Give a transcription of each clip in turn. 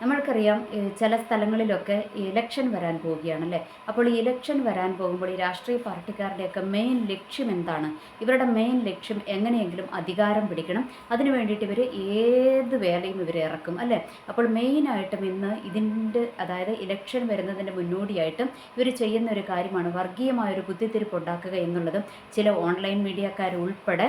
നമ്മൾക്കറിയാം ചില സ്ഥലങ്ങളിലൊക്കെ ഇലക്ഷൻ വരാൻ പോവുകയാണല്ലേ? അപ്പോൾ ഈ ഇലക്ഷൻ വരാൻ പോകുമ്പോൾ ഈ രാഷ്ട്രീയ പാർട്ടിക്കാരുടെയൊക്കെ മെയിൻ ലക്ഷ്യം എന്താണ്? ഇവരുടെ മെയിൻ ലക്ഷ്യം എങ്ങനെയെങ്കിലും അധികാരം പിടിക്കണം. അതിനു വേണ്ടിയിട്ട് ഇവർ ഏത് വേലയും ഇവർ ഇറക്കും അല്ലേ? അപ്പോൾ മെയിനായിട്ടും ഇന്ന് ഇതിന്റെ അതായത് ഇലക്ഷൻ വരുന്നതിന്റെ മുന്നോടിയായിട്ടും ഇവർ ചെയ്യുന്ന ഒരു കാര്യമാണ് വർഗീയമായൊരു കുത്തിത്തിരിപ്പ് ഉണ്ടാക്കുക എന്നുള്ളതും ചില ഓൺലൈൻ മീഡിയക്കാർ ഉൾപ്പെടെ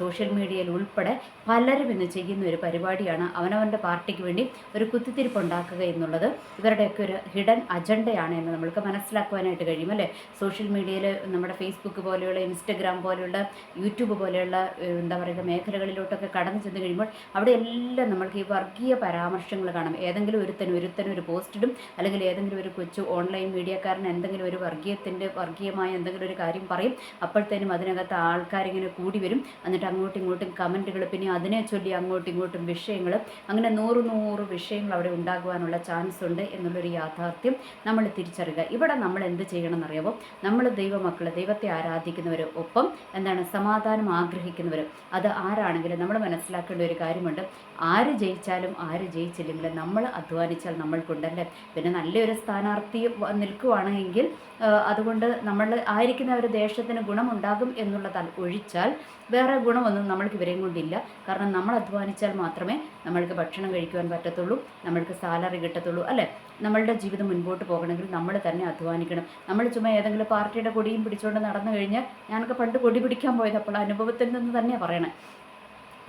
സോഷ്യൽ മീഡിയയിൽ ഉൾപ്പെടെ പലരും ഇന്ന് ചെയ്യുന്ന ഒരു പരിപാടിയാണ് അവനവന്റെ പാർട്ടിക്ക് വേണ്ടി ഒരു കുത്തിത്തിരിപ്പ് ഉണ്ടാക്കുക എന്നുള്ളത് ഇവരുടെയൊക്കെ ഒരു ഹിഡൻ അജണ്ടയാണ് എന്ന് നമ്മൾക്ക് മനസ്സിലാക്കുവാനായിട്ട് കഴിയും അല്ലേ? സോഷ്യൽ മീഡിയയിൽ നമ്മുടെ ഫേസ്ബുക്ക് പോലെയുള്ള ഇൻസ്റ്റഗ്രാം പോലെയുള്ള യൂട്യൂബ് പോലെയുള്ള എന്താ പറയുക മേഖലകളിലോട്ടൊക്കെ കടന്നു ചെന്ന് കഴിയുമ്പോൾ അവിടെ എല്ലാം നമ്മൾക്ക് ഈ വർഗീയ പരാമർശങ്ങൾ കാണാം. ഏതെങ്കിലും ഒരുത്തൻ ഒരുത്തൻ ഒരു പോസ്റ്റിടും അല്ലെങ്കിൽ ഏതെങ്കിലും ഒരു കൊച്ചു ഓൺലൈൻ മീഡിയക്കാരൻ എന്തെങ്കിലും ഒരു വർഗീയത്തിന്റെ വർഗീയമായ എന്തെങ്കിലും ഒരു കാര്യം പറയും അപ്പോഴത്തേനും അതിനകത്ത് ആൾക്കാരിങ്ങനെ കൂടി വരും. എന്നിട്ട് അങ്ങോട്ടും ഇങ്ങോട്ടും കമന്റുകൾ പിന്നെ അതിനെ ചൊല്ലി അങ്ങോട്ടും ഇങ്ങോട്ടും വിഷയങ്ങൾ അങ്ങനെ നൂറ് നൂറ് വിഷയങ്ങൾ അവിടെ ഉണ്ടാകുവാനുള്ള ചാൻസ് ഉണ്ട് എന്നുള്ളൊരു യാഥാർത്ഥ്യം നമ്മൾ തിരിച്ചറിയുക. ഇവിടെ നമ്മൾ എന്ത് ചെയ്യണം എന്നറിയാമോ നമ്മൾ ദൈവമക്കൾ ദൈവത്തെ ആരാധിക്കുന്നവർ ഒപ്പം എന്താണ് സമാധാനം ആഗ്രഹിക്കുന്നവർ അത് ആരാണെങ്കിലും നമ്മൾ മനസ്സിലാക്കേണ്ട ഒരു കാര്യമുണ്ട്. ആര് ജയിച്ചാലും ആര് ജയിച്ചില്ലെങ്കിലും നമ്മൾ അധ്വാനിച്ചാൽ നമ്മൾക്കുണ്ടല്ലേ? പിന്നെ നല്ലൊരു സ്ഥാനാർത്ഥി നിൽക്കുവാണെങ്കിൽ അതുകൊണ്ട് നമ്മൾ ആയിരിക്കുന്ന ഒരു ദേശത്തിന് ഗുണമുണ്ടാകും എന്നുള്ളത് ഒഴിച്ചാൽ വേറെ ഗുണമൊന്നും നമ്മൾക്ക് ഇവരെയും കൊണ്ടില്ല. കാരണം നമ്മൾ അധ്വാനിച്ചാൽ മാത്രമേ നമ്മൾക്ക് ഭക്ഷണം കഴിക്കുവാൻ പറ്റത്തുള്ളൂ. നമ്മൾക്ക് സാലറി കിട്ടത്തുള്ളൂ. അല്ലേ? നമ്മളുടെ ജീവിതം മുൻപോട്ട് പോകണമെങ്കിൽ നമ്മൾ തന്നെ അധ്വാനിക്കണം. നമ്മൾ ചുമ്മാ ഏതെങ്കിലും പാർട്ടിയുടെ കൊടിയും പിടിച്ചുകൊണ്ട് നടന്നു കഴിഞ്ഞാൽ ഞാനൊക്കെ പണ്ട് കൊടി പിടിക്കാൻ പോയത് അപ്പോൾ അനുഭവത്തിൽ നിന്ന് തന്നെയാണ് പറയണേ.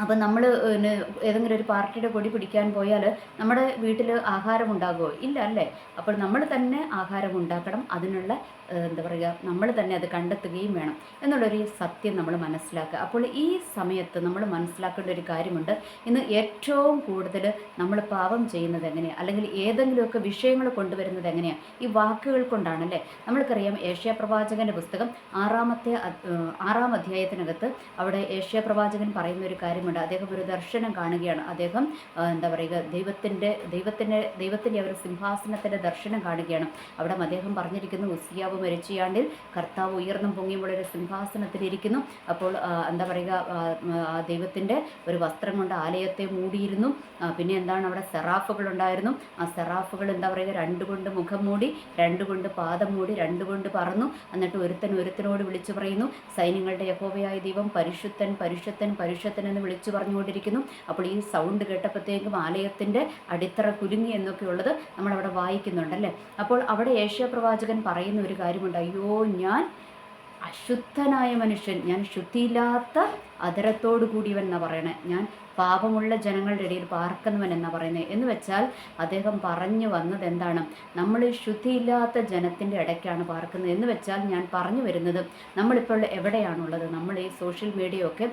അപ്പം നമ്മൾ ഏതെങ്കിലും ഒരു പാർട്ടിയുടെ കൊടി പിടിക്കാൻ പോയാൽ നമ്മുടെ വീട്ടിൽ ആഹാരം ഉണ്ടാകുമോ ഇല്ല അല്ലേ? അപ്പോൾ നമ്മൾ തന്നെ ആഹാരം ഉണ്ടാക്കണം. അതിനുള്ള എന്താ പറയുക നമ്മൾ തന്നെ അത് കണ്ടെത്തുകയും വേണം എന്നുള്ളൊരു സത്യം നമ്മൾ മനസ്സിലാക്കുക. അപ്പോൾ ഈ സമയത്ത് നമ്മൾ മനസ്സിലാക്കേണ്ട ഒരു കാര്യമുണ്ട്. ഇന്ന് ഏറ്റവും കൂടുതൽ നമ്മൾ പാപം ചെയ്യുന്നത് എങ്ങനെയാണ് അല്ലെങ്കിൽ ഏതെങ്കിലുമൊക്കെ വിഷയങ്ങൾ കൊണ്ടുവരുന്നത് എങ്ങനെയാണ് ഈ വാക്കുകൾ കൊണ്ടാണല്ലേ? നമ്മൾക്കറിയാം ഏഷ്യ പ്രവാചകന്റെ പുസ്തകം ആറാമത്തെ ആറാം അധ്യായത്തിനകത്ത് അവിടെ ഏഷ്യ പ്രവാചകൻ പറയുന്ന ഒരു കാര്യമുണ്ട്. അദ്ദേഹം ഒരു ദർശനം കാണുകയാണ്. അദ്ദേഹം എന്താ പറയുക ദൈവത്തിന്റെ ദൈവത്തിന്റെ ദൈവത്തിന്റെ ഒരു സിംഹാസനത്തിന്റെ ദർശനം കാണുകയാണ്. അവിടെ അദ്ദേഹം പറഞ്ഞിരിക്കുന്നു ഉസിയാവ് മരിച്ചയാണ്ടിൽ കർത്താവ് ഉയർന്നും പൊങ്ങിയുമുള്ള ഒരു സിംഹാസനത്തിലിരിക്കുന്നു. അപ്പോൾ എന്താ പറയുക ദൈവത്തിന്റെ ഒരു വസ്ത്രം കൊണ്ട് ആലയത്തെ മൂടിയിരുന്നു. പിന്നെ എന്താണ് അവിടെ സെറാഫുകൾ ഉണ്ടായിരുന്നു. ആ സെറാഫുകൾ എന്താ പറയുക രണ്ടുകൊണ്ട് മുഖം മൂടി രണ്ടുകൊണ്ട് പാദം മൂടി രണ്ടുകൊണ്ട് പറന്നു. എന്നിട്ട് ഒരുത്തൻ ഒരുത്തനോട് വിളിച്ചു പറയുന്നു സൈന്യങ്ങളുടെ യഹോവയായ ദൈവം പരിശുദ്ധൻ പരിശുദ്ധൻ പരിശുദ്ധൻ എന്ന് പറഞ്ഞുകൊണ്ടിരിക്കുന്നു. അപ്പോൾ ഈ സൗണ്ട് കേട്ടപ്പോഴത്തേക്കും ആലയത്തിന്റെ അടിത്തറ കുലുങ്ങി എന്നൊക്കെയുള്ളത് നമ്മളവിടെ വായിക്കുന്നുണ്ടല്ലേ അപ്പോൾ അവിടെ ഏഷ്യ പ്രവാചകൻ പറയുന്ന ഒരു കാര്യമുണ്ട്. അയ്യോ ഞാൻ അശുദ്ധനായ മനുഷ്യൻ. ഞാൻ ശുദ്ധിയില്ലാത്ത അതരത്തോടു കൂടിയവൻ പറയണേ. ഞാൻ പാപമുള്ള ജനങ്ങളുടെ ഇടയിൽ പാർക്കുന്നവൻ എന്നാ പറയുന്നത് എന്ന് വെച്ചാൽ അദ്ദേഹം പറഞ്ഞു വന്നത് എന്താണ്? നമ്മൾ ശുദ്ധിയില്ലാത്ത ജനത്തിന്റെ ഇടയ്ക്കാണ് പാർക്കുന്നത്. എന്ന് വെച്ചാൽ ഞാൻ പറഞ്ഞു വരുന്നത് നമ്മളിപ്പോൾ എവിടെയാണുള്ളത്? നമ്മൾ ഈ സോഷ്യൽ മീഡിയ ഒക്കെ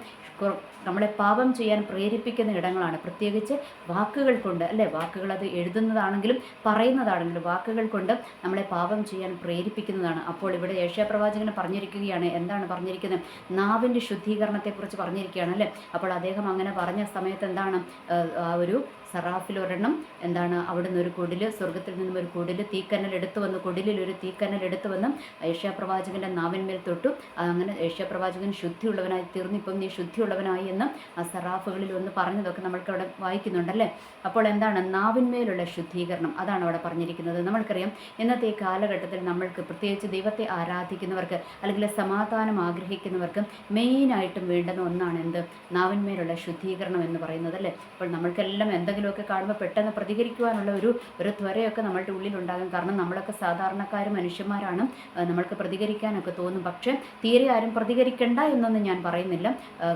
നമ്മളെ പാപം ചെയ്യാൻ പ്രേരിപ്പിക്കുന്ന ഇടങ്ങളാണ്. പ്രത്യേകിച്ച് വാക്കുകൾ കൊണ്ട് അല്ലേ? വാക്കുകൾ അത് എഴുതുന്നതാണെങ്കിലും പറയുന്നതാണെങ്കിലും വാക്കുകൾ കൊണ്ട് നമ്മളെ പാപം ചെയ്യാൻ പ്രേരിപ്പിക്കുന്നതാണ്. അപ്പോൾ ഇവിടെ ഏഷ്യാപ്രവാചകനെ പറഞ്ഞിരിക്കുകയാണ്. എന്താണ് പറഞ്ഞിരിക്കുന്നത്? നാവിന്റെ ശുദ്ധീകരണത്തെക്കുറിച്ച് പറഞ്ഞിരിക്കുകയാണ് അല്ലേ? അപ്പോൾ അദ്ദേഹം അങ്ങനെ പറഞ്ഞ സമയത്ത് എന്താണ് ആ, ഒരു സറാഫിൽ ഒരെണ്ണം എന്താണ് അവിടുന്ന് ഒരു കുടിൽ സ്വർഗത്തിൽ നിന്നും ഒരു കുടിൽ തീക്കനൽ എടുത്തു വന്ന് കുടിലിൽ ഒരു തീക്കനൽ എടുത്തു വന്ന് ഏഷ്യാപ്രവാചകന്റെ നാവിന്മേൽ തൊട്ടു. അങ്ങനെ ഏഷ്യാപ്രവാചകൻ ശുദ്ധിയുള്ളവനായി തീർന്നു. ഇപ്പം നീ ശുദ്ധിയുള്ളവനായി എന്ന് ആ സറാഫുകളിൽ ഒന്ന് പറഞ്ഞതൊക്കെ നമ്മൾക്ക് അവിടെ വായിക്കുന്നുണ്ടല്ലേ അപ്പോൾ എന്താണ് നാവിന്മേലുള്ള ശുദ്ധീകരണം അതാണ് അവിടെ പറഞ്ഞിരിക്കുന്നത്. നമ്മൾക്കറിയാം ഇന്നത്തെ ഈ കാലഘട്ടത്തിൽ നമ്മൾക്ക് പ്രത്യേകിച്ച് ദൈവത്തെ ആരാധിക്കുന്നവർക്ക് അല്ലെങ്കിൽ സമാധാനം ആഗ്രഹിക്കുന്നവർക്ക് മെയിനായിട്ടും വേണ്ടുന്ന ഒന്നാണ് എന്ത് നാവിന്മേലുള്ള ശുദ്ധീകരണം എന്ന് പറയുന്നത് അല്ലേ? അപ്പോൾ നമ്മൾക്കെല്ലാം എന്തെങ്കിലുമൊക്കെ കാണുമ്പോൾ പെട്ടെന്ന് പ്രതികരിക്കുവാനുള്ള ഒരു ഒരു ത്വരയൊക്കെ നമ്മളുടെ ഉള്ളിലുണ്ടാകും. കാരണം നമ്മളൊക്കെ സാധാരണക്കാർ മനുഷ്യന്മാരാണ്. നമ്മൾക്ക് പ്രതികരിക്കാനൊക്കെ തോന്നും. പക്ഷേ തീരെ ആരും പ്രതികരിക്കണ്ട എന്നൊന്നും ഞാൻ പറയുന്നില്ല.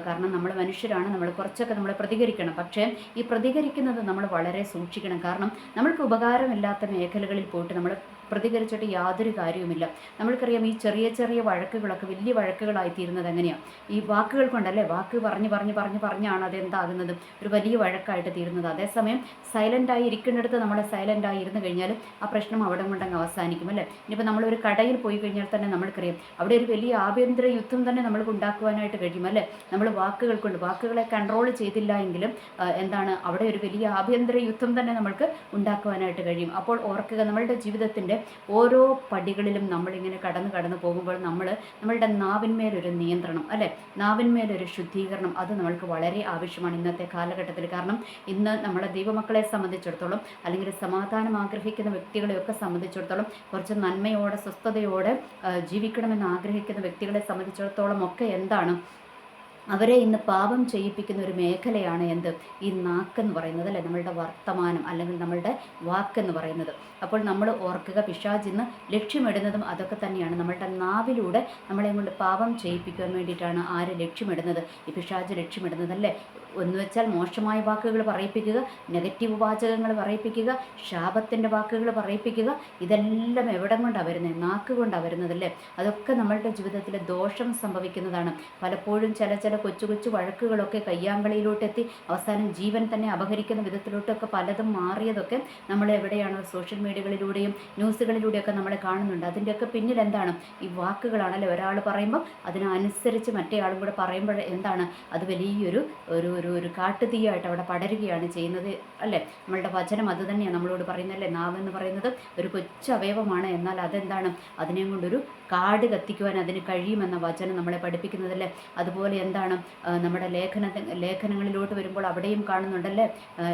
കാരണം നമ്മൾ മനുഷ്യരാണ്. നമ്മൾ കുറച്ചൊക്കെ നമ്മൾ പ്രതികരിക്കണം. പക്ഷേ ഈ പ്രതികരിക്കുന്നത് നമ്മൾ വളരെ സൂക്ഷിക്കണം. കാരണം നമ്മൾക്ക് ഉപകാരമില്ലാത്ത മേഖലകളിൽ പോയിട്ട് നമ്മൾ പ്രതികരിച്ചിട്ട് യാതൊരു കാര്യവുമില്ല. നമ്മൾക്കറിയാം ഈ ചെറിയ ചെറിയ വഴക്കുകളൊക്കെ വലിയ വഴക്കുകളായി തീരുന്നത് എങ്ങനെയാണ് ഈ വാക്കുകൾ കൊണ്ടല്ലേ? വാക്ക് പറഞ്ഞ് പറഞ്ഞ് പറഞ്ഞ് പറഞ്ഞാണ് അതെന്താകുന്നത്? ഒരു വലിയ വഴക്കായിട്ട് തീരുന്നത്. അതേസമയം സൈലന്റായി ഇരിക്കുന്നിടത്ത് നമ്മൾ സൈലന്റായി ഇരുന്ന് കഴിഞ്ഞാൽ ആ പ്രശ്നം അവിടെ കൊണ്ടങ്ങ് അവസാനിക്കും അല്ലേ? ഇനിയിപ്പോൾ നമ്മളൊരു കടയിൽ പോയി കഴിഞ്ഞാൽ തന്നെ നമ്മൾക്കറിയാം അവിടെ ഒരു വലിയ ആഭ്യന്തര യുദ്ധം തന്നെ നമ്മൾക്ക് ഉണ്ടാക്കുവാനായിട്ട് കഴിയും അല്ലേ? നമ്മൾ വാക്കുകൾ കൊണ്ട് വാക്കുകളെ കൺട്രോൾ ചെയ്തില്ല എങ്കിലും എന്താണ് അവിടെ ഒരു വലിയ ആഭ്യന്തര യുദ്ധം തന്നെ നമ്മൾക്ക് ഉണ്ടാക്കുവാനായിട്ട് കഴിയും. അപ്പോൾ ഓർക്കുക നമ്മളുടെ ജീവിതത്തിന്റെ ഓരോ പടികളിലും നമ്മളിങ്ങനെ കടന്ന് കടന്ന് പോകുമ്പോൾ നമ്മൾ നമ്മളുടെ നാവിന്മേലൊരു നിയന്ത്രണം അല്ലേ? നാവിന്മേലൊരു ശുദ്ധീകരണം അത് നമ്മൾക്ക് വളരെ ആവശ്യമാണ് ഇന്നത്തെ കാലഘട്ടത്തിൽ. കാരണം ഇന്ന് നമ്മളെ ദൈവമക്കളെ സംബന്ധിച്ചിടത്തോളം അല്ലെങ്കിൽ സമാധാനം ആഗ്രഹിക്കുന്ന വ്യക്തികളെയൊക്കെ സംബന്ധിച്ചിടത്തോളം കുറച്ച് നന്മയോടെ സ്വസ്ഥതയോടെ ജീവിക്കണമെന്ന് ആഗ്രഹിക്കുന്ന വ്യക്തികളെ സംബന്ധിച്ചിടത്തോളം ഒക്കെ എന്താണ് അവരെ ഇന്ന് പാപം ചെയ്യിപ്പിക്കുന്ന ഒരു മേഖലയാണ് എന്ത്? ഈ നാക്കെന്ന് പറയുന്നത് അല്ലെ? നമ്മളുടെ വർത്തമാനം അല്ലെങ്കിൽ നമ്മളുടെ വാക്കെന്ന് പറയുന്നത്. അപ്പോൾ നമ്മൾ ഓർക്കുക പിശാജ് ഇന്ന് ലക്ഷ്യമിടുന്നതും അതൊക്കെ തന്നെയാണ്. നമ്മളുടെ നാവിലൂടെ നമ്മളെ കൊണ്ട് പാപം ചെയ്യിപ്പിക്കുവാൻ വേണ്ടിയിട്ടാണ് ആര് ലക്ഷ്യമിടുന്നത്? ഈ പിശാജ് ലക്ഷ്യമിടുന്നത് അല്ലേ എന്ന് വെച്ചാൽ മോശമായ വാക്കുകൾ പറയിപ്പിക്കുക നെഗറ്റീവ് വാചകങ്ങൾ പറയിപ്പിക്കുക ശാപത്തിന്റെ വാക്കുകൾ പറയിപ്പിക്കുക ഇതെല്ലാം എവിടെ കൊണ്ടാണ് വരുന്നത് നാക്ക് കൊണ്ടാണ് അതൊക്കെ നമ്മളുടെ ജീവിതത്തിൽ ദോഷം സംഭവിക്കുന്നതാണ്. പലപ്പോഴും ചില ചില കൊച്ചു കൊച്ചു വഴക്കുകളൊക്കെ കയ്യാങ്കളിയിലോട്ടെത്തി അവസാനം ജീവൻ തന്നെ അപഹരിക്കുന്ന വിധത്തിലോട്ടൊക്കെ പലതും മാറിയതൊക്കെ നമ്മൾ എവിടെയാണ് സോഷ്യൽ മീഡിയകളിലൂടെയും ന്യൂസുകളിലൂടെയൊക്കെ നമ്മൾ കാണുന്നുണ്ട്. അതിന്റെയൊക്കെ പിന്നിൽ എന്താണ്? ഈ വാക്കുകളാണല്ലേ ഒരാൾ പറയുമ്പോൾ അതിനനുസരിച്ച് മറ്റേ ആളും കൂടെ പറയുമ്പോൾ എന്താണ്? അത് വലിയൊരു ഒരു ഒരു ഒരു കാട്ടുതീയായിട്ട് അവിടെ പടരുകയാണ് ചെയ്യുന്നത് അല്ലേ? നമ്മളുടെ വചനം അത് തന്നെയാണ് നമ്മളോട് പറയുന്നല്ലേ നാവ് എന്ന് പറയുന്നത് ഒരു കൊച്ചു അവയവമാണ് എന്നാൽ അതെന്താണ്? അതിനെ കൊണ്ടൊരു കാട് കത്തിക്കുവാൻ അതിന് കഴിയുമെന്ന വചനം നമ്മളെ പഠിപ്പിക്കുന്നതല്ലേ? അതുപോലെ എന്താണ് നമ്മുടെ ലേഖന ലേഖനങ്ങളിലോട്ട് വരുമ്പോൾ അവിടെയും കാണുന്നുണ്ടല്ലേ?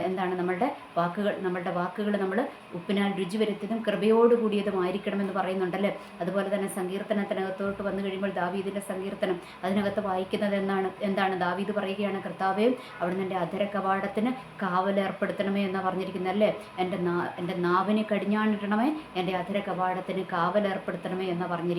എന്താണ് നമ്മളുടെ വാക്കുകൾ നമ്മളുടെ വാക്കുകൾ നമ്മൾ ഉപ്പിനാൽ രുചി വരുത്തിയതും കൃപയോട് കൂടിയതുമായിരിക്കണമെന്ന് പറയുന്നുണ്ടല്ലേ? അതുപോലെ തന്നെ സങ്കീർത്തനത്തിനകത്തോട്ട് വന്നു കഴിയുമ്പോൾ ദാവീദിന്റെ സങ്കീർത്തനം അതിനകത്ത് വായിക്കുന്നത് എന്നാണ് എന്താണ് ദാവീദ് പറയുകയാണ് കർത്താവേ അവിടുന്ന് എന്റെ അധര കവാടത്തിന് കാവലേർപ്പെടുത്തണമേ എന്ന് പറഞ്ഞിരിക്കുന്നത് അല്ലേ എന്റെ നാ എന്റെ നാവിനെ കടിഞ്ഞാണിടണമേ എന്റെ അധര കവാടത്തിന് കാവലേർപ്പെടുത്തണമേ എന്ന് പറഞ്ഞിരിക്കുന്നത്.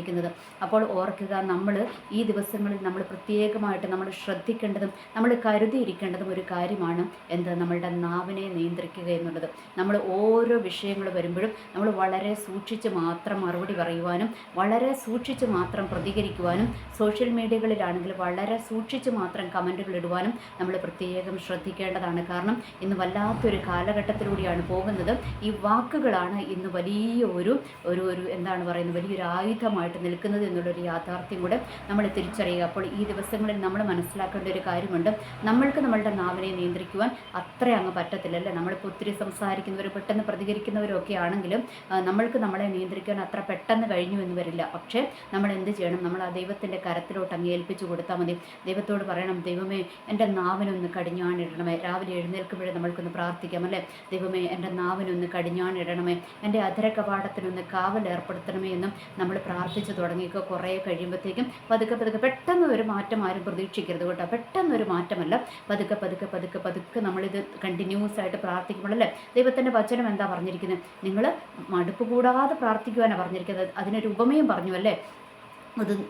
അപ്പോൾ ഓർക്കുക നമ്മൾ ഈ ദിവസങ്ങളിൽ നമ്മൾ പ്രത്യേകമായിട്ട് നമ്മൾ ശ്രദ്ധിക്കേണ്ടതും നമ്മൾ കരുതിയിരിക്കേണ്ടതും ഒരു കാര്യമാണ് എന്ത്? നമ്മളുടെ നാവിനെ നിയന്ത്രിക്കുക എന്നുള്ളത്. നമ്മൾ ഓരോ വിഷയങ്ങൾ വരുമ്പോഴും നമ്മൾ വളരെ സൂക്ഷിച്ച് മാത്രം മറുപടി പറയുവാനും വളരെ സൂക്ഷിച്ച് മാത്രം പ്രതികരിക്കുവാനും സോഷ്യൽ മീഡിയകളിലാണെങ്കിൽ വളരെ സൂക്ഷിച്ച് മാത്രം കമന്റുകൾ ഇടുവാനും നമ്മൾ പ്രത്യേകം ശ്രദ്ധിക്കേണ്ടതാണ്. കാരണം ഇന്ന് വല്ലാത്തൊരു കാലഘട്ടത്തിലൂടെയാണ് പോകുന്നത്. ഈ വാക്കുകളാണ് ഇന്ന് വലിയ ഒരു ഒരു ഒരു എന്താണ് പറയുന്നത്? വലിയൊരു ആയുധമായിട്ട് നിൽക്കുന്നത് എന്നുള്ളൊരു യാഥാർത്ഥ്യം കൂടെ നമ്മൾ തിരിച്ചറിയുക. അപ്പോൾ ഈ ദിവസങ്ങളിൽ നമ്മൾ മനസ്സിലാക്കേണ്ട ഒരു കാര്യമുണ്ട്. നമ്മൾക്ക് നമ്മളുടെ നാവിനെ നിയന്ത്രിക്കുവാൻ അത്ര അങ്ങ് പറ്റത്തില്ല അല്ലേ നമ്മളിപ്പോൾ ഒത്തിരി സംസാരിക്കുന്നവർ പെട്ടെന്ന് പ്രതികരിക്കുന്നവരും ഒക്കെ ആണെങ്കിലും നമ്മൾക്ക് നമ്മളെ നിയന്ത്രിക്കാൻ അത്ര പെട്ടെന്ന് കഴിഞ്ഞു എന്ന് വരില്ല. പക്ഷേ നമ്മൾ എന്ത് ചെയ്യണം? നമ്മൾ ആ ദൈവത്തിന്റെ കരത്തിലോട്ട് അങ്ങ് ഏൽപ്പിച്ചു കൊടുത്താൽ മതി. ദൈവത്തോട് പറയണം ദൈവമേ എന്റെ നാവിനൊന്ന് കടിഞ്ഞാണിടണമേ. രാവിലെ എഴുന്നേൽക്കുമ്പോഴേ നമ്മൾക്കൊന്ന് പ്രാർത്ഥിക്കാം അല്ലേ? ദൈവമേ എന്റെ നാവിനൊന്ന് കടിഞ്ഞാണിടണമേ. എന്റെ അധര കവാടത്തിനൊന്ന് കാവൽ ഏർപ്പെടുത്തണമേ എന്നും നമ്മൾ പ്രാർത്ഥിച്ചു തുടങ്ങിയൊക്കെ കുറേ കഴിയുമ്പോഴത്തേക്കും പതുക്കെ പതുക്കെ പെട്ടെന്ന് ഒരു മാറ്റം ആരും പ്രതീക്ഷിക്കരുത് കേട്ടോ. പെട്ടെന്ന് ഒരു മാറ്റമല്ല. പതുക്കെ പതുക്കെ പതുക്കെ പതുക്കെ നമ്മളിത് കണ്ടിന്യൂസ് ആയിട്ട് പ്രാർത്ഥിക്കുമ്പോഴല്ലേ ദൈവത്തിന്റെ വചനം എന്താ പറഞ്ഞിരിക്കുന്നത് നിങ്ങൾ മടുപ്പ് കൂടാതെ പ്രാർത്ഥിക്കുവാനാണ് പറഞ്ഞിരിക്കുന്നത്. അതിനൊരു ഉപമയും പറഞ്ഞു അല്ലേ?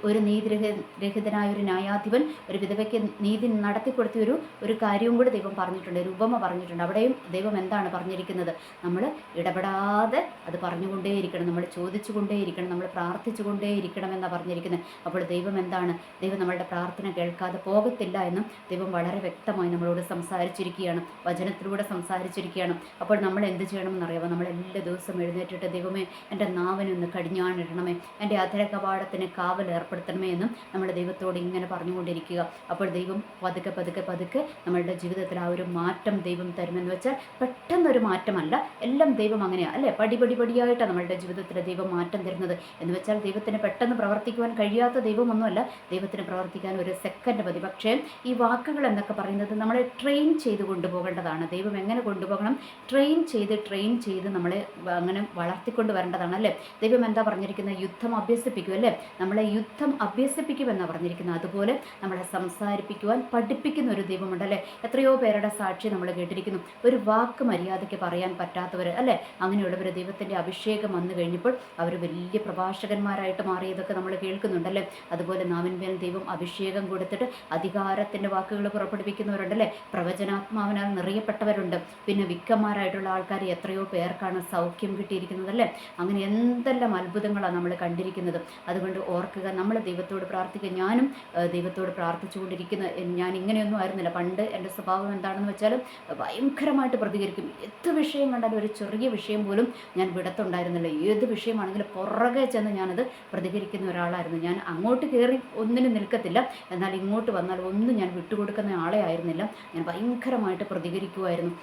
ഒരു നീതിരഹ രഹിതനായ ഒരു ന്യായാധിപൻ ഒരു വിധവയ്ക്ക് നീതി നടത്തിക്കൊടുത്ത ഒരു ഒരു കാര്യവും കൂടി ദൈവം പറഞ്ഞിട്ടുണ്ട്. ഒരു ഉപമ പറഞ്ഞിട്ടുണ്ട്. അവിടെയും ദൈവം എന്താണ് പറഞ്ഞിരിക്കുന്നത്? നമ്മൾ ഇടപെടാതെ അത് പറഞ്ഞുകൊണ്ടേയിരിക്കണം. നമ്മൾ ചോദിച്ചു കൊണ്ടേയിരിക്കണം നമ്മൾ പ്രാർത്ഥിച്ചു കൊണ്ടേയിരിക്കണം എന്നാണ് പറഞ്ഞിരിക്കുന്നത്. അപ്പോൾ ദൈവം എന്താണ്? ദൈവം നമ്മളുടെ പ്രാർത്ഥന കേൾക്കാതെ പോകത്തില്ല എന്നും ദൈവം വളരെ വ്യക്തമായി നമ്മളോട് സംസാരിച്ചിരിക്കുകയാണ്. വചനത്തിലൂടെ സംസാരിച്ചിരിക്കുകയാണ്. അപ്പോൾ നമ്മൾ എന്ത് ചെയ്യണമെന്നറിയാമോ? നമ്മൾ എല്ലാ ദിവസവും എഴുന്നേറ്റിട്ട് ദൈവമേ എന്റെ നാവിനൊന്ന് കടിഞ്ഞാണിടണമേ. എന്റെ അധര കവാടത്തിന് കാ കാവൽ ഏർപ്പെടുത്തണമേ എന്നും നമ്മുടെ ദൈവത്തോട് ഇങ്ങനെ പറഞ്ഞുകൊണ്ടിരിക്കുക. അപ്പോൾ ദൈവം പതുക്കെ പതുക്കെ പതുക്കെ നമ്മളുടെ ജീവിതത്തിൽ ആ ഒരു മാറ്റം ദൈവം തരുമെന്ന് വെച്ചാൽ പെട്ടെന്നൊരു മാറ്റമല്ല. എല്ലാം ദൈവം അങ്ങനെയാണ് അല്ലേ? പടി പടി പടിയായിട്ടാണ് നമ്മളുടെ ജീവിതത്തിൽ ദൈവം മാറ്റം തരുന്നത്. എന്ന് വെച്ചാൽ ദൈവത്തിന് പെട്ടെന്ന് പ്രവർത്തിക്കുവാൻ കഴിയാത്ത ദൈവമൊന്നുമല്ല. ദൈവത്തിന് പ്രവർത്തിക്കാൻ ഒരു സെക്കൻഡ് മതി. പക്ഷേ ഈ വാക്കുകൾ എന്നൊക്കെ പറയുന്നത് നമ്മളെ ട്രെയിൻ ചെയ്ത് കൊണ്ടുപോകേണ്ടതാണ്. ദൈവം എങ്ങനെ കൊണ്ടുപോകണം? ട്രെയിൻ ചെയ്ത് ട്രെയിൻ ചെയ്ത് നമ്മളെ അങ്ങനെ വളർത്തിക്കൊണ്ട് വരേണ്ടതാണ് അല്ലേ? ദൈവം എന്താ പറഞ്ഞിരിക്കുന്നത് യുദ്ധം അഭ്യസിപ്പിക്കും അല്ലേ? നമ്മളെ നമ്മളെ യുദ്ധം അഭ്യസിപ്പിക്കുമെന്നാണ് പറഞ്ഞിരിക്കുന്നത്. അതുപോലെ നമ്മളെ സംസാരിപ്പിക്കുവാൻ പഠിപ്പിക്കുന്ന ഒരു ദൈവമുണ്ട് അല്ലേ? എത്രയോ പേരുടെ സാക്ഷി നമ്മൾ കേട്ടിരിക്കുന്നു. ഒരു വാക്ക് മര്യാദയ്ക്ക് പറയാൻ പറ്റാത്തവർ അല്ലേ? അങ്ങനെയുള്ളവർ ദൈവത്തിന്റെ അഭിഷേകം വന്നു കഴിഞ്ഞപ്പോൾ അവർ വലിയ പ്രഭാഷകന്മാരായിട്ട് മാറിയതൊക്കെ നമ്മൾ കേൾക്കുന്നുണ്ടല്ലേ അതുപോലെ നാവിൻമേൽ ദൈവം അഭിഷേകം കൊടുത്തിട്ട് അധികാരത്തിന്റെ വാക്കുകൾ പുറപ്പെടുവിക്കുന്നവരുണ്ടല്ലേ പ്രവചനാത്മാവിനാൽ നിറയപ്പെട്ടവരുണ്ട്. പിന്നെ വിക്കന്മാരായിട്ടുള്ള ആൾക്കാർ എത്രയോ പേർക്കാണ് സൗഖ്യം കിട്ടിയിരിക്കുന്നത് അല്ലേ? അങ്ങനെ എന്തെല്ലാം അത്ഭുതങ്ങളാണ് നമ്മൾ കണ്ടിരിക്കുന്നത്. അതുകൊണ്ട് ഓർ ഓർക്കുക നമ്മൾ ദൈവത്തോട് പ്രാർത്ഥിക്കുക. ഞാനും ദൈവത്തോട് പ്രാർത്ഥിച്ചുകൊണ്ടിരിക്കുന്ന. ഞാൻ ഇങ്ങനെയൊന്നും ആയിരുന്നില്ല. പണ്ട് എന്റെ സ്വഭാവം എന്താണെന്ന് വെച്ചാൽ ഭയങ്കരമായിട്ട് പ്രതികരിക്കും. എന്ത് വിഷയം കണ്ടാലും ഒരു ചെറിയ വിഷയം പോലും ഞാൻ വിടത്തുണ്ടായിരുന്നില്ല. ഏത് വിഷയമാണെങ്കിലും പുറകെ ചെന്ന് ഞാനത് പ്രതികരിക്കുന്ന ഒരാളായിരുന്നു. ഞാൻ അങ്ങോട്ട് കയറി ഒന്നിനും നിൽക്കത്തില്ല. എന്നാൽ ഇങ്ങോട്ട് വന്നാൽ ഒന്നും ഞാൻ വിട്ടുകൊടുക്കുന്ന ആളെ ആയിരുന്നില്ല. ഞാൻ ഭയങ്കരമായിട്ട് പ്രതികരിക്കുമായിരുന്നു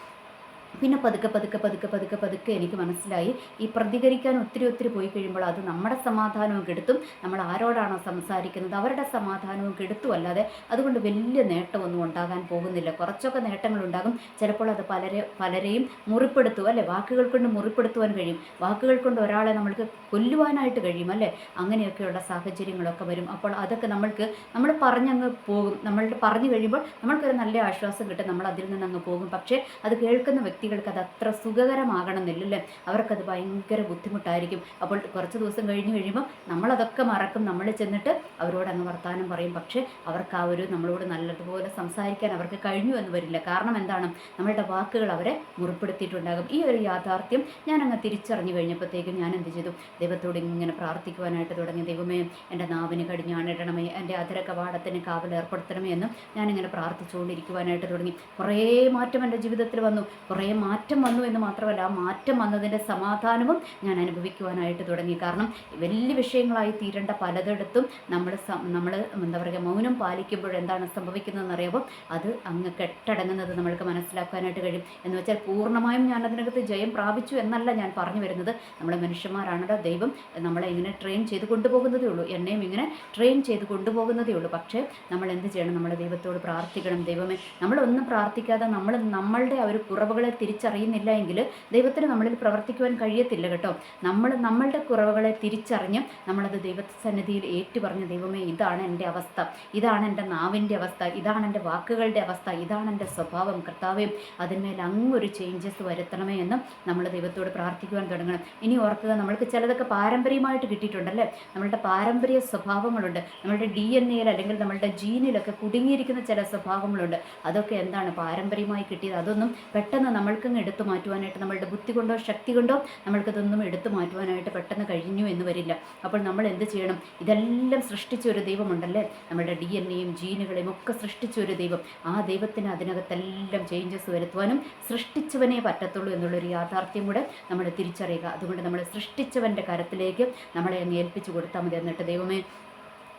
പിന്നെ പതുക്കെ പതുക്കെ പതുക്കെ പതുക്കെ പതുക്കെ എനിക്ക് മനസ്സിലായി. ഈ പ്രതികരിക്കാൻ ഒത്തിരി ഒത്തിരി പോയി കഴിയുമ്പോൾ അത് നമ്മുടെ സമാധാനവും കെടുത്തും. നമ്മൾ ആരോടാണോ സംസാരിക്കുന്നത് അവരുടെ സമാധാനവും കെടുത്തും അല്ലാതെ അതുകൊണ്ട് വലിയ നേട്ടമൊന്നും ഉണ്ടാകാൻ പോകുന്നില്ല. കുറച്ചൊക്കെ നേട്ടങ്ങൾ ഉണ്ടാകും. ചിലപ്പോൾ അത് പലരെ പലരെയും മുറിപ്പെടുത്തും അല്ലേ? വാക്കുകൾ കൊണ്ട് മുറിപ്പെടുത്തുവാൻ കഴിയും. വാക്കുകൾ കൊണ്ട് ഒരാളെ നമ്മൾക്ക് കൊല്ലുവാനായിട്ട് കഴിയും അല്ലേ? അങ്ങനെയൊക്കെയുള്ള സാഹചര്യങ്ങളൊക്കെ വരും. അപ്പോൾ അതൊക്കെ നമ്മൾക്ക് നമ്മൾ പറഞ്ഞങ്ങ് പോകും. നമ്മൾ പറഞ്ഞു കഴിയുമ്പോൾ നമ്മൾക്കൊരു നല്ല ആശ്വാസം കിട്ടും. നമ്മൾ അതിൽ നിന്ന് അങ്ങ് പോകും. പക്ഷേ അത് കേൾക്കുന്ന വ്യക്തികൾക്ക് അത് അത്ര സുഖകരമാകണമെന്നില്ലല്ലേ? അവർക്കത് ഭയങ്കര ബുദ്ധിമുട്ടായിരിക്കും. അപ്പോൾ കുറച്ച് ദിവസം കഴിഞ്ഞ് കഴിയുമ്പോൾ നമ്മളതൊക്കെ മറക്കും. നമ്മൾ ചെന്നിട്ട് അവരോട് അങ്ങ് വർത്തമാനം പറയും. പക്ഷേ അവർക്ക് ആ ഒരു നമ്മളോട് നല്ലതുപോലെ സംസാരിക്കാൻ അവർക്ക് കഴിഞ്ഞു എന്ന് വരില്ല. കാരണം എന്താണ്? നമ്മളുടെ വാക്കുകൾ അവരെ മുറിപ്പെടുത്തിയിട്ടുണ്ടാകും. ഈ ഒരു യാഥാർത്ഥ്യം ഞാൻ തിരിച്ചറിഞ്ഞു കഴിഞ്ഞപ്പോഴത്തേക്കും ഞാൻ എന്ത് ചെയ്തു? ദൈവത്തോട് ഇങ്ങനെ പ്രാർത്ഥിക്കുവാനായിട്ട് തുടങ്ങി. ദൈവമേ എന്റെ നാവിന് കടിഞ്ഞാണിടണമേ എന്റെ അധര കവാടത്തിന് കാവൽ ഏർപ്പെടുത്തണമേ എന്നും ഞാനിങ്ങനെ പ്രാർത്ഥിച്ചുകൊണ്ടിരിക്കുവാനായിട്ട് തുടങ്ങി. കുറേ മാറ്റം എന്റെ ജീവിതത്തിൽ വന്നു. കുറേ മാറ്റം വന്നു എന്ന് മാത്രമല്ല ആ മാറ്റം വന്നതിന്റെ സമാധാനവും ഞാൻ അനുഭവിക്കുവാനായിട്ട് തുടങ്ങി. കാരണം വലിയ വിഷയങ്ങളായി തീരേണ്ട പലതിടത്തും നമ്മൾ നമ്മൾ എന്താ പറയുക മൗനം പാലിക്കുമ്പോൾ എന്താണ് സംഭവിക്കുന്നതെന്ന് അറിയുമ്പോൾ അത് അങ്ങ് കെട്ടടങ്ങുന്നത് നമ്മൾക്ക് മനസ്സിലാക്കാനായിട്ട് കഴിയും. എന്ന് വെച്ചാൽ പൂർണമായും ഞാൻ അതിനകത്ത് ജയം പ്രാപിച്ചു എന്നല്ല ഞാൻ പറഞ്ഞു വരുന്നത്. നമ്മൾ മനുഷ്യന്മാരാണല്ലോ ദൈവം നമ്മളെ ഇങ്ങനെ ട്രെയിൻ ചെയ്ത് കൊണ്ടുപോകുന്നതേ ഉള്ളൂ. എന്നെയും ഇങ്ങനെ ട്രെയിൻ ചെയ്ത് കൊണ്ടുപോകുന്നതേ ഉള്ളൂ. പക്ഷേ നമ്മൾ എന്ത് ചെയ്യണം? നമ്മൾ ദൈവത്തോട് പ്രാർത്ഥിക്കണം. ദൈവമേ നമ്മളൊന്നും പ്രാർത്ഥിക്കാതെ നമ്മൾ നമ്മളുടെ ആ ഒരു കുറവുകളെ തിരിച്ചറിയുന്നില്ല എങ്കിൽ ദൈവത്തിന് നമ്മളിൽ പ്രവർത്തിക്കുവാൻ കഴിയത്തില്ല കേട്ടോ. നമ്മൾ നമ്മളുടെ കുറവുകളെ തിരിച്ചറിഞ്ഞ് നമ്മളത് ദൈവസന്നിധിയിൽ ഏറ്റുപറഞ്ഞ് ദൈവമേ ഇതാണ് എന്റെ അവസ്ഥ ഇതാണ് എന്റെ നാവിന്റെ അവസ്ഥ ഇതാണ് എന്റെ വാക്കുകളുടെ അവസ്ഥ ഇതാണ് എന്റെ സ്വഭാവം കർത്താവേയും അതിന്മേൽ അങ്ങൊരു ചേഞ്ചസ് വരുത്തണമേ എന്ന് നമ്മൾ ദൈവത്തോട് പ്രാർത്ഥിക്കുവാൻ തുടങ്ങണം. ഇനി ഓർക്കുക നമ്മൾക്ക് ചിലതൊക്കെ പാരമ്പര്യമായിട്ട് കിട്ടിയിട്ടുണ്ടല്ലേ? നമ്മളുടെ പാരമ്പര്യ സ്വഭാവങ്ങളുണ്ട് നമ്മളുടെ ഡി എൻ എയിൽ അല്ലെങ്കിൽ നമ്മളുടെ ജീനിലൊക്കെ കുടുങ്ങിയിരിക്കുന്ന ചില സ്വഭാവങ്ങളുണ്ട്. അതൊക്കെ എന്താണ് പാരമ്പര്യമായി കിട്ടിയത്? അതൊന്നും പെട്ടെന്ന് നമ്മൾക്കങ്ങ് എടുത്തു മാറ്റുവാനായിട്ട് നമ്മളുടെ ബുദ്ധി കൊണ്ടോ ശക്തി കൊണ്ടോ നമ്മൾക്കതൊന്നും എടുത്തു മാറ്റുവാനായിട്ട് പെട്ടെന്ന് കഴിഞ്ഞു എന്ന് വരില്ല. അപ്പോൾ നമ്മൾ എന്ത് ചെയ്യണം? ഇതെല്ലാം സൃഷ്ടിച്ച ഒരു ദൈവമുണ്ടല്ലേ? നമ്മുടെ ഡി എൻ എയും ജീനുകളെയും ഒക്കെ സൃഷ്ടിച്ച ഒരു ദൈവം. ആ ദൈവത്തിന് അതിനകത്തെല്ലാം ചേഞ്ചസ് വരുത്തുവാനും സൃഷ്ടിച്ചവനെ പറ്റത്തുള്ളൂ എന്നുള്ളൊരു യാഥാർത്ഥ്യം കൂടെ നമ്മൾ തിരിച്ചറിയുക. അതുകൊണ്ട് നമ്മൾ സൃഷ്ടിച്ചവന്റെ കരത്തിലേക്ക് നമ്മളെ അങ്ങ് ഏൽപ്പിച്ചു കൊടുത്താൽ മതി. എന്നിട്ട് ദൈവമേ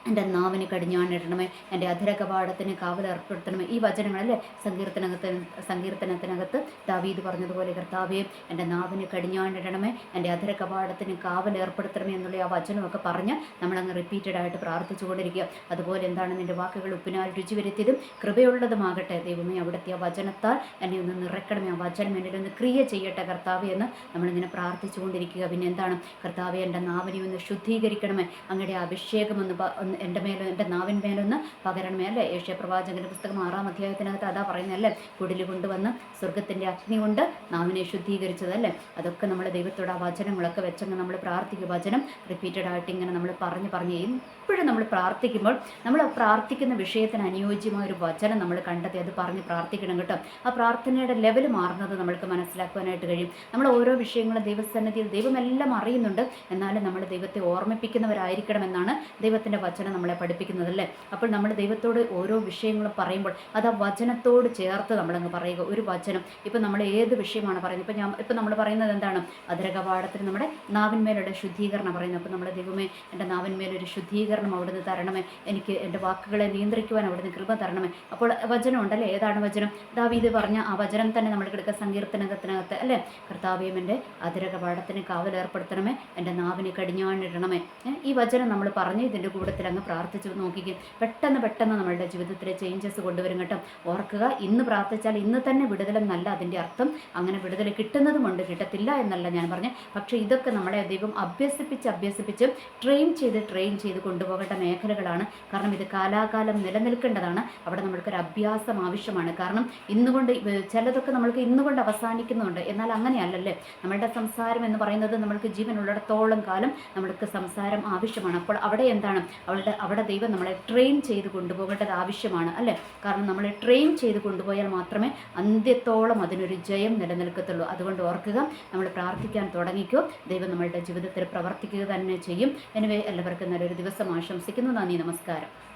എന്റെ നാവിന് കടിഞ്ഞാണിടണമേ എന്റെ കാവൽ ഏർപ്പെടുത്തണമേ. ഈ വചനങ്ങളല്ലേ സങ്കീർത്തനകത്ത് സങ്കീർത്തനത്തിനകത്ത് ദാവീദ് പറഞ്ഞതുപോലെ കർത്താവേ എന്റെ നാവിന് കടിഞ്ഞാണിടണമേ എന്റെ കാവൽ ഏർപ്പെടുത്തണമേ എന്നുള്ള ആ വചനമൊക്കെ പറഞ്ഞ് നമ്മളങ്ങ് റിപ്പീറ്റഡ് ആയിട്ട് പ്രാർത്ഥിച്ചുകൊണ്ടിരിക്കുക. അതുപോലെ എന്താണ് നിന്റെ വാക്കുകൾ ഉപ്പിനാൽ രുചി വരുത്തിയതും കൃപയുള്ളതുമാകട്ടെ. ദൈവമേ അവിടുത്തെ ആ വചനത്താൽ എന്നെ ഒന്ന് നിറയ്ക്കണമേ ആ വചനം എന്നിൽ ഒന്ന് ക്രിയ ചെയ്യട്ടെ കർത്താവേ എന്ന് നമ്മളിങ്ങനെ പ്രാർത്ഥിച്ചുകൊണ്ടിരിക്കുക. പിന്നെ എന്താണ്? കർത്താവെ എന്റെ നാവിനെ ഒന്ന് ശുദ്ധീകരിക്കണമേ അങ്ങയുടെ അഭിഷേകം ഒന്ന് ഒന്ന് എന്റെ മേലും എന്റെ നാവിന്മേലൊന്ന് പകരണമേ അല്ലേ? ഏഷ്യ പ്രവാചകന്റെ പുസ്തകം ആറാം അധ്യായത്തിനകത്ത് അതാ പറയുന്നതല്ലേ? കുടിൽ കൊണ്ടുവന്ന് സ്വർഗത്തിന്റെ അഗ്നി കൊണ്ട് നാവിനെ ശുദ്ധീകരിച്ചതല്ലേ അതൊക്കെ നമ്മൾ ദൈവത്തോട് ആ വചനങ്ങളൊക്കെ വെച്ചങ്ങ് നമ്മൾ പ്രാർത്ഥിക്കുക. വചനം റിപ്പീറ്റഡ് ആയിട്ട് ഇങ്ങനെ നമ്മൾ പറഞ്ഞ് പറഞ്ഞ് എപ്പോഴും നമ്മൾ പ്രാർത്ഥിക്കുമ്പോൾ നമ്മൾ പ്രാർത്ഥിക്കുന്ന വിഷയത്തിന് അനുയോജ്യമായ ഒരു വചനം നമ്മൾ കണ്ടെത്തി അത് പറഞ്ഞ് പ്രാർത്ഥിക്കണം കേട്ടോ. ആ പ്രാർത്ഥനയുടെ ലെവൽ മാറുന്നത് നമ്മൾക്ക് മനസ്സിലാക്കുവാനായിട്ട് കഴിയും. നമ്മൾ ഓരോ വിഷയങ്ങളും ദൈവസന്നിധിയിൽ ദൈവമെല്ലാം അറിയുന്നുണ്ട്. എന്നാലും നമ്മൾ ദൈവത്തെ ഓർമ്മിപ്പിക്കുന്നവരായിരിക്കണം എന്നാണ് ദൈവത്തിന്റെ വചനം. നമ്മളെ പഠിപ്പിക്കുന്നത് അല്ലേ അപ്പോൾ നമ്മൾ ദൈവത്തോട് ഓരോ വിഷയങ്ങളും പറയുമ്പോൾ അത് ആ വചനത്തോട് ചേർത്ത് നമ്മളങ്ങ് പറയുക. ഒരു വചനം. ഇപ്പം നമ്മൾ ഏത് വിഷയമാണ് പറയുന്നത്? ഇപ്പം ഞാൻ ഇപ്പം നമ്മൾ പറയുന്നത് എന്താണ്? അതിരകപാഠത്തിന് നമ്മുടെ നാവിന്മേലുള്ള ശുദ്ധീകരണം പറയുന്നത് അപ്പം നമ്മുടെ ദൈവമേ എന്റെ നാവിന്മേലൊരു ശുദ്ധീകരണം അവിടുന്ന് തരണമേ. എനിക്ക് എന്റെ വാക്കുകളെ നിയന്ത്രിക്കുവാൻ അവിടുന്ന് കൃപ തരണമേ. അപ്പോൾ വചനം ഉണ്ടല്ലേ? ഏതാണ് വചനം? ദാവീദ് പറഞ്ഞ ആ വചനം തന്നെ നമ്മൾ കിടക്കുക സങ്കീർത്തനകത്തിനകത്ത് അല്ലേ? കർത്താവ്യം എന്റെ അതിരകവാടത്തിന് കാവലേർപ്പെടുത്തണമേ എന്റെ നാവിനെ കടിഞ്ഞാണിടണമേ. ഈ വചനം നമ്മൾ പറഞ്ഞ് ഇതിന്റെ കൂട്ടത്തിൽ അങ്ങ് പ്രാർത്ഥിച്ച് നോക്കിക്കും. പെട്ടെന്ന് പെട്ടെന്ന് നമ്മളുടെ ജീവിതത്തിലെ ചേഞ്ചസ് കൊണ്ടുവരും കേട്ടോ. ഓർക്കുക ഇന്ന് പ്രാർത്ഥിച്ചാൽ ഇന്ന് തന്നെ വിടുതലെന്നല്ല അതിന്റെ അർത്ഥം അങ്ങനെ വിടുതൽ കിട്ടുന്നതുമുണ്ട്. കിട്ടത്തില്ല എന്നല്ല ഞാൻ പറഞ്ഞത് പക്ഷേ ഇതൊക്കെ നമ്മളെ ദൈവം അഭ്യസിപ്പിച്ച് അഭ്യസിപ്പിച്ച് ട്രെയിൻ ചെയ്ത് ട്രെയിൻ ചെയ്ത് കൊണ്ടുപോകേണ്ട മേഖലകളാണ്. കാരണം ഇത് കാലാകാലം നിലനിൽക്കേണ്ടതാണ്. അവിടെ നമ്മൾക്കൊരു അഭ്യാസം ആവശ്യമാണ്. കാരണം ഇന്നുകൊണ്ട് ചിലതൊക്കെ നമ്മൾക്ക് ഇന്നുകൊണ്ട് അവസാനിക്കുന്നുണ്ട്. എന്നാൽ അങ്ങനെയല്ലല്ലേ? നമ്മളുടെ സംസാരം എന്ന് പറയുന്നത് നമ്മൾക്ക് ജീവനുള്ളിടത്തോളം കാലം നമ്മൾക്ക് സംസാരം ആവശ്യമാണ്. അപ്പോൾ അവിടെ എന്താണ്? അവളുടെ അവിടെ ദൈവം നമ്മളെ ട്രെയിൻ ചെയ്ത് കൊണ്ടുപോകേണ്ടത് ആവശ്യമാണ് അല്ലേ? കാരണം നമ്മളെ ട്രെയിൻ ചെയ്ത് കൊണ്ടുപോയാൽ മാത്രമേ അന്ത്യത്തോളം അതിനൊരു ജയം നിലനിൽക്കത്തുള്ളൂ. അതുകൊണ്ട് ഓർക്കുക നമ്മൾ പ്രാർത്ഥിക്കാൻ തുടങ്ങിക്കോ. ദൈവം നമ്മളുടെ ജീവിതത്തിൽ പ്രവർത്തിക്കുക തന്നെ ചെയ്യും. എനിവേ എല്ലാവർക്കും നല്ലൊരു ദിവസം ആശംസിക്കുന്നു. നന്ദി നമസ്കാരം.